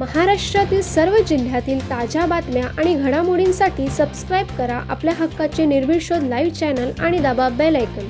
महाराष्ट्रातील सर्व जिल्ह्यातील ताज्या बातम्या आणि घडामोडींसाठी सबस्क्राईब करा आपल्या हक्काचे निर्भीड शोध लाईव्ह चॅनल आणि दाबा बेल ऐकन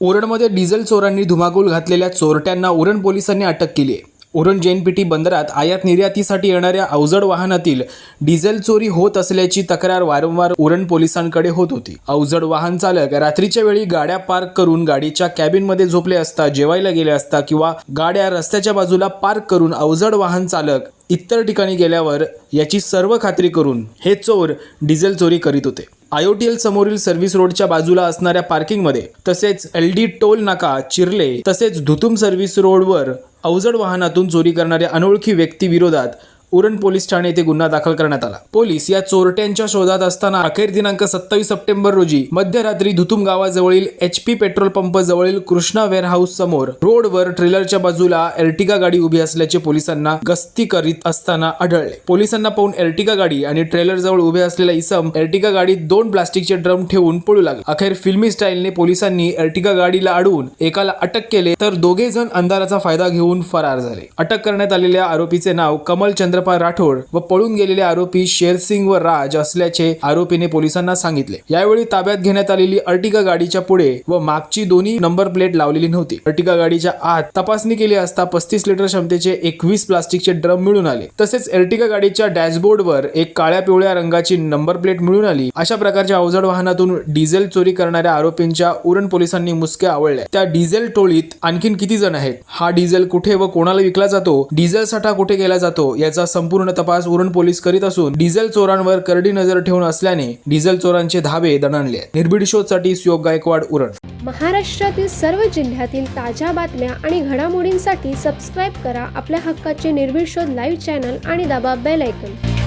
उरणमध्ये डिझेल चोरांनी धुमाकूळ घातलेल्या चोरट्यांना उरण पोलिसांनी अटक केली आहे. उरण जेएनपीटी बंदरात आयात निर्यातीसाठी येणाऱ्या अवजड वाहनातील डिझेल चोरी होत असल्याची तक्रार वारंवार उरण पोलिसांकडे होत होती. अवजड वाहन चालक रात्रीच्या वेळी गाड्या पार्क करून गाडीच्या कॅबिनमध्ये झोपले असता जेवायला गेले असता किंवा गाड्या रस्त्याच्या बाजूला पार्क करून अवजड वाहन चालक इतर ठिकाणी गेल्यावर याची सर्व खात्री करून हे चोर डिझेल चोरी करीत होते. आयोटीएल समोरील सर्व्हिस रोडच्या बाजूला असणाऱ्या पार्किंगमध्ये तसेच एल डी टोल नाका चिरले तसेच धुतुम सर्व्हिस रोडवर अवजड वाहनातून चोरी करणाऱ्या अनोळखी व्यक्तीविरोधात उरण पोलीस ठाणे येथे गुन्हा दाखल करण्यात आला. पोलीस या चोरट्यांच्या शोधात असताना अखेर दिनांक सत्तावीस सप्टेंबर रोजी मध्यरात्री धुतुम गावाजवळील एच पी पेट्रोल पंप जवळील कृष्णा वेअरहाऊस समोर रोडवर ट्रेलरच्या बाजूला एर्टिगा गाडी उभी असल्याचे पोलिसांना गस्ती करीत असताना आढळले. पोलिसांना पाहून एर्टिगा गाडी आणि ट्रेलर जवळ उभे असलेला इसम एर्टिगा गाडीत दोन प्लास्टिकचे ड्रम ठेवून पळू लागले. अखेर फिल्मी स्टाईलने पोलिसांनी एर्टिगा गाडीला अडवून एकाला अटक केले तर दोघे जण अंधाराचा फायदा घेऊन फरार झाले. अटक करण्यात आलेल्या आरोपीचे नाव कमल चंद्रपाल राठोड व पळून गेलेले आरोपी शेरसिंग व राज असल्याचे आरोपीने पोलिसांना सांगितले. यावेळी ताब्यात घेण्यात आलेली अर्टिगा गाडीच्या पुढे व मागची दोन्ही नंबर प्लेट लावलेली नव्हती. अर्टिगा गाडीच्या आत तपासणी केली असता पस्तीस लिटर क्षमतेचे एकवीस प्लास्टिकचे ड्रम मिळून आले. तसेच एर्टिगा गाडीच्या डॅशबोर्डवर एक काळ्या पिवळ्या रंगाची नंबर प्लेट मिळून आली. अशा प्रकारच्या अवजड वाहनातून डिझेल चोरी करणाऱ्या आरोपींच्या उरण पोलिसांनी मुसक्या आवळल्या. त्या डिझेल टोळीत आणखीन किती जण आहेत? हा डिझेल कुठे व कोणाला विकला जातो? डिझेल साठा कुठे केला जातो? याचा संपूर्ण तपास उरण पोलीस करीत असून डिझेल चोरांवर करडी नजर ठेवून असल्याने डिझेल चोरांचे धाबे दणाणले निर्भीड शोधसाठी सुयोग गायकवाड उरण. महाराष्ट्रातील सर्व जिल्ह्यातील ताज्या बातम्या आणि घडामोडींसाठी सबस्क्राईब करा आपल्या हक्काचे निर्भीड शोध लाईव्ह चॅनल आणि दाबा बेल ऐकून